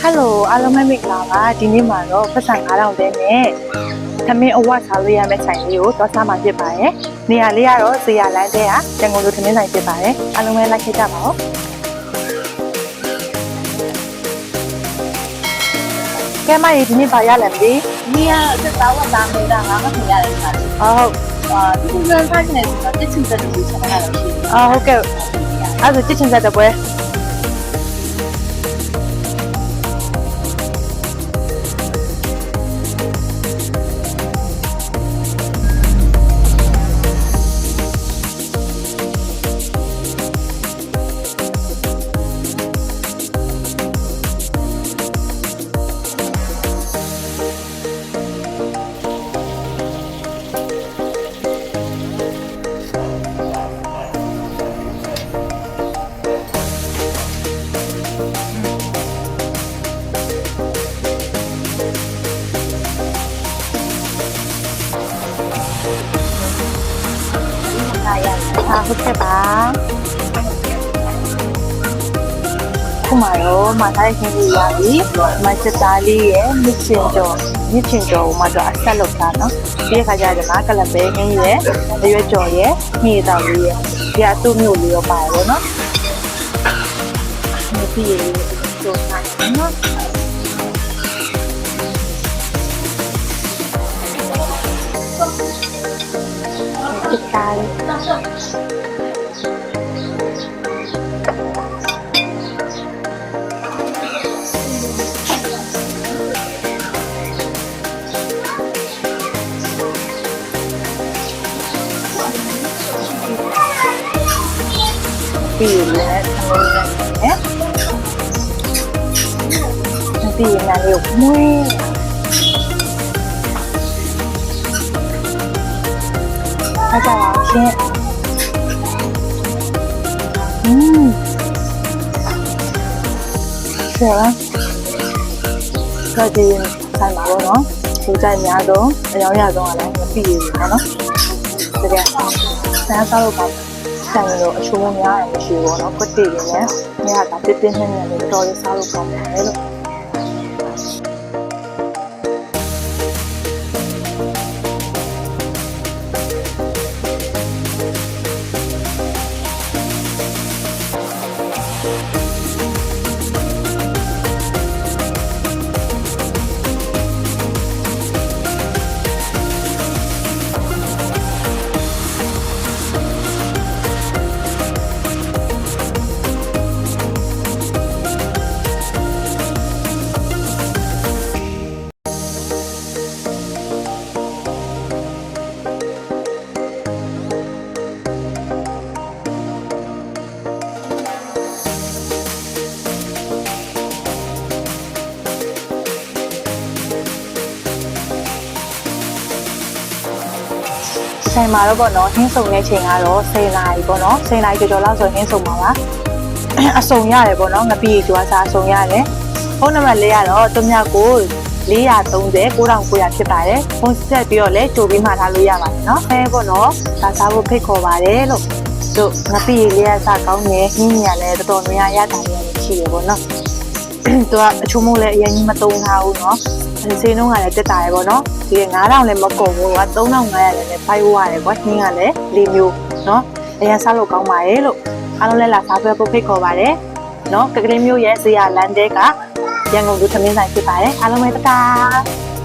ဟယ်လိုအားလုံးပဲမင်္ဂလာပါဒီနေ့မှာတော့ပတ်စံ9000တဲနဲ့သမင်းအဝတ်စားလို့ရမယ့်ဆိုင်လေးကိုသွားစားမှာဖြစ်ပါတယ်နေရာလေးကတော့ဇေယလိုင်းတဲဟာတန်ကုန်လိုသမင်းဆိုင်ဖြစ်ပါတယ်အားလုံးပဲလိုက်ခဲ့ကြပါဦးကဲမရေဒီနေ့ပါရလဲမသိနေရာအစ်သားဝတ်သားမင်းသားငါမခင်ရတယ်ပါဟုတ်အာဒီလိုစားချင်တယ်ဆိုတော့တစ်ချင်စက်တူချက်ထားတာဖြစ်အော်ဟုတ်ကဲ့အဲ့ဒါတစ်ချင်စက်တပွဲ 那样。အာဟုတ်ကဲ့ပါခုမှတော့မထားခင်ကြီးရပြီမချစ်သားလေးရဲ့မြစ်ချင်ကျော်မြစ်ချင်ကျော်ကိုမှတော့အဆက်လုပ်တာနော်ဒီခါကျတော့ငါကလပဲငင်းရဲ့အရွက်ကျော်ရဲ့ညည်တော်လေးရဲ့ဒီအတူမျိုးလေးရောပါတယ်ဗောနော်ဒီပြည့်လေးကျော်နိုင်နော်ချစ်သား လေးပြီးလည်းသ မီးနဲ့ပြီးနာလေးကိုမွေးအားကြပါရှင်อืมဆရာကဒီဆိုင်ပါတော့နော်ဒီကြိုင်များဆုံးအယောင်ရဆုံးကလည်းမပြီးဘူးပေါ့နော်တကယ်ဆန်းစားလို့ပါဆိုင်လို့အချိုးများတယ်မရှိဘူးပေါ့နော်ကွတ်တီတွေနဲ့ညကပြပြနဲ့နဲ့လေးတော်လေးစားလို့ကောင်းတယ်လို့ ဆိုင်မှာတော့ပေါ့နော်ဟင်းစုံတဲ့ချိန်ကတော့10နာရီပေါ့နော်10နာရီကျော်ကျော်လောက်ဆိုဟင်းစုံပါပါအစုံရတယ်ပေါ့နော်ငပိကျွားစားအစုံရတယ်ဖုန်းနံပါတ်လေးကတော့3မြကို430 9900ဖြစ်ပါတယ်ဖုန်းဆက်ပြီးတော့လည်းကြိုပြီးမှထားလို့ရပါတယ်နော်အဲပေါ့နော်ဒါစားဖို့ဖိတ်ခေါ်ပါတယ်လို့တို့ငပိလေးရစားကောင်းတယ်ဟင်းညံလည်းတော်တော်များများရတာတွေရှိရပေါ့နော် သူကအချိုးမိုးလည်းအရင်ကြီးမတုံးထားဘူးเนาะ ဈေးနှုန်းကလည်းတက်တာရယ်ပေါ့နော်ဒီ9000လည်းမကုန်ဘူးက3500လည်းနဲ့ဖိုက်ဝရတယ်ကွာနှင်းကလည်း၄မျိုးနော်အရင်စားလို့ကောင်းပါတယ်လို့အားလုံးလည်းလာစားပွဲပုတ်ဖိတ်ခေါ်ပါတယ်နော်ကကလေးမျိုးရဲ့ဈေးကလန်တဲကရန်ကုန်လူထမင်းဆိုင်ဖြစ်ပါတယ်အားလုံးပဲတက္ကား